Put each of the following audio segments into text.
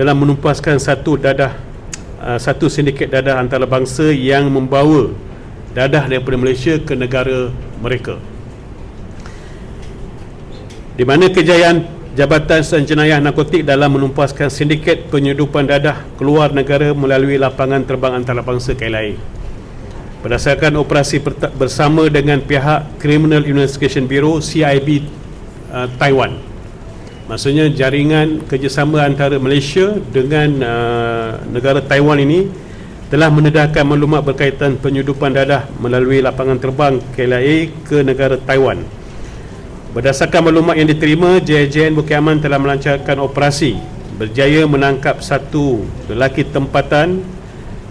dalam menumpaskan satu dadah uh, satu sindiket dadah antarabangsa yang membawa dadah daripada Malaysia ke negara mereka di mana kejayaan Jabatan Susan Jenayah Narkotik dalam menumpaskan sindiket penyedupan dadah keluar negara melalui lapangan terbang antarabangsa KLIA. Berdasarkan operasi bersama dengan pihak Criminal Investigation Bureau CIB uh, Taiwan. Maksudnya jaringan kerjasama antara Malaysia dengan uh, negara Taiwan ini telah mendedahkan maklumat berkaitan penyedupan dadah melalui lapangan terbang KLIA ke negara Taiwan. Berdasarkan maklumat yang diterima, JJN Bukit Aman telah melancarkan operasi berjaya menangkap satu lelaki tempatan,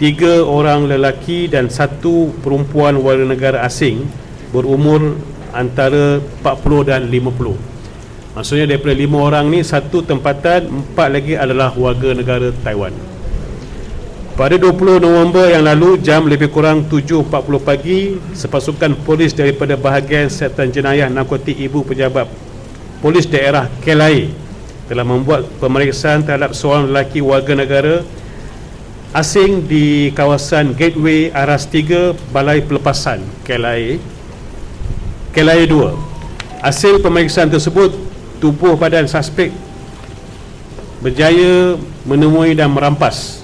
tiga orang lelaki dan satu perempuan warga negara asing berumur antara 40 dan 50. Maksudnya daripada lima orang ni satu tempatan, empat lagi adalah warga negara Taiwan. Pada 20 November yang lalu jam lebih kurang 7.40 pagi sepasukan polis daripada bahagian Setan Jenayah Narkotik Ibu Pejabat Polis Daerah Kelai telah membuat pemeriksaan terhadap seorang lelaki warga negara asing di kawasan Gateway Aras 3 Balai Pelepasan Kelai Kelai 2 Hasil pemeriksaan tersebut tubuh badan suspek berjaya menemui dan merampas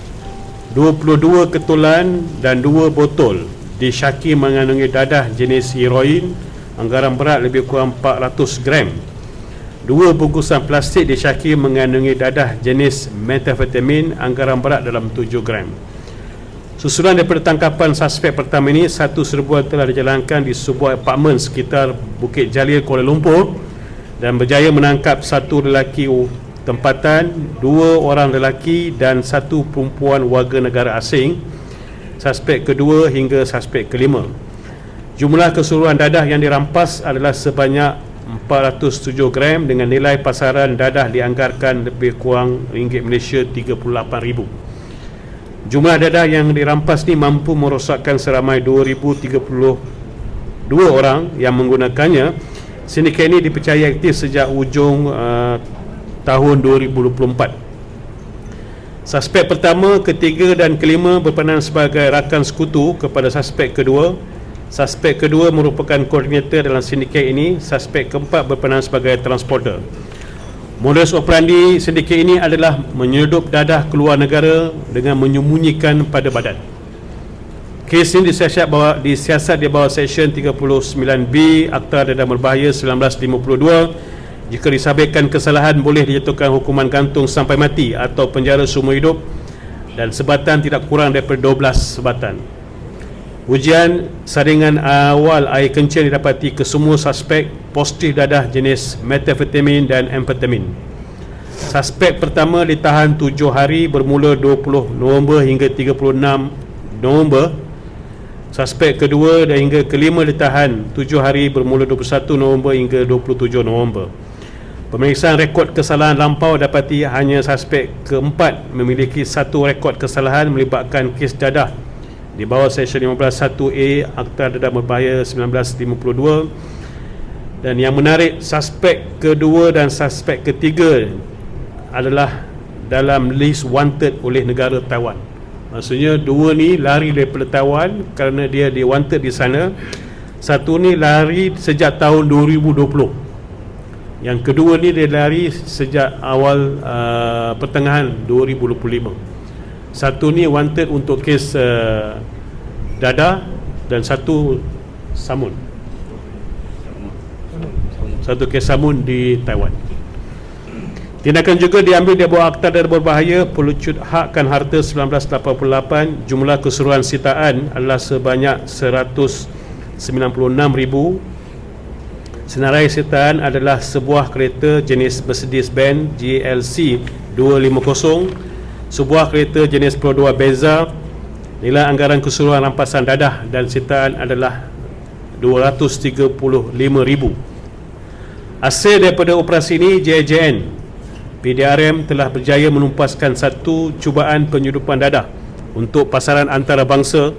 22 ketulan dan 2 botol disyaki mengandungi dadah jenis heroin anggaran berat lebih kurang 400 gram. Dua bungkusan plastik disyaki mengandungi dadah jenis metafetamin anggaran berat dalam 7 gram. Susulan daripada tangkapan suspek pertama ini satu serbuan telah dijalankan di sebuah apartmen sekitar Bukit Jalil Kuala Lumpur dan berjaya menangkap satu lelaki tempatan dua orang lelaki dan satu perempuan warga negara asing suspek kedua hingga suspek kelima. Jumlah keseluruhan dadah yang dirampas adalah sebanyak 407 gram dengan nilai pasaran dadah dianggarkan lebih kurang ringgit Malaysia 38,000 jumlah dadah yang dirampas ni mampu merosakkan seramai 2,032 orang yang menggunakannya sindiket ini dipercayai aktif sejak ujung uh, tahun 2024 Suspek pertama, ketiga dan kelima berperanan sebagai rakan sekutu kepada suspek kedua. Suspek kedua merupakan koordinator dalam sindiket ini. Suspek keempat berperanan sebagai transporter. Modus operandi sindiket ini adalah menyedup dadah keluar negara dengan menyembunyikan pada badan Kes ini disiasat, bawah, disiasat di bawah Seksyen 39B Akta Dadah Berbahaya 1952 jika disabitkan kesalahan boleh dijatuhkan hukuman gantung sampai mati atau penjara seumur hidup dan sebatan tidak kurang daripada 12 sebatan. Ujian saringan awal air kencing didapati ke semua suspek positif dadah jenis metafetamin dan amfetamin. Suspek pertama ditahan 7 hari bermula 20 November hingga 36 November. Suspek kedua dan hingga kelima ditahan 7 hari bermula 21 November hingga 27 November. Pemeriksaan rekod kesalahan lampau dapati hanya suspek keempat memiliki satu rekod kesalahan melibatkan kes dadah di bawah Seksyen 15.1A Akta Dadah Berbahaya 1952 dan yang menarik suspek kedua dan suspek ketiga adalah dalam list wanted oleh negara Taiwan maksudnya dua ni lari daripada Taiwan kerana dia di wanted di sana. Satu ni lari sejak tahun 2020 yang kedua ni dia lari sejak awal uh, pertengahan 2025 satu ni wanted untuk kes uh, dada dan satu samun. Satu kes samun di Taiwan tindakan juga diambil di bawah akta dan berbahaya. Pelucut hakkan harta 1988 jumlah keseluruhan sitaan adalah sebanyak 196,000 Senarai sertaan adalah sebuah kereta jenis Mercedes-Benz GLC 250 sebuah kereta jenis Pro 2 Benza nilai anggaran keseluruhan rampasan dadah dan sertaan adalah 235,000 hasil daripada operasi ini JJN PDRM telah berjaya menumpaskan satu cubaan penyedupan dadah untuk pasaran antarabangsa.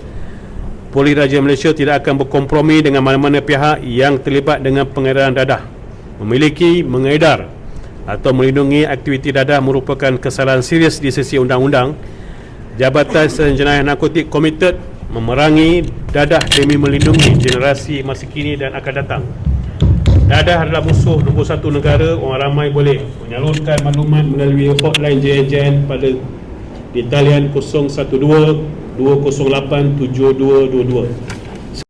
Polis Raja Malaysia tidak akan berkompromi dengan mana-mana pihak yang terlibat dengan pengedaran dadah memiliki mengedar atau melindungi aktiviti dadah merupakan kesalahan serius di sisi undang-undang. Jabatan Jenayah Narkotik komited memerangi dadah demi melindungi generasi masa kini dan akan datang Dadah adalah musuh nombor satu negara orang ramai boleh menyalurkan maklumat melalui hotline JNJN pada di talian 012 208 7222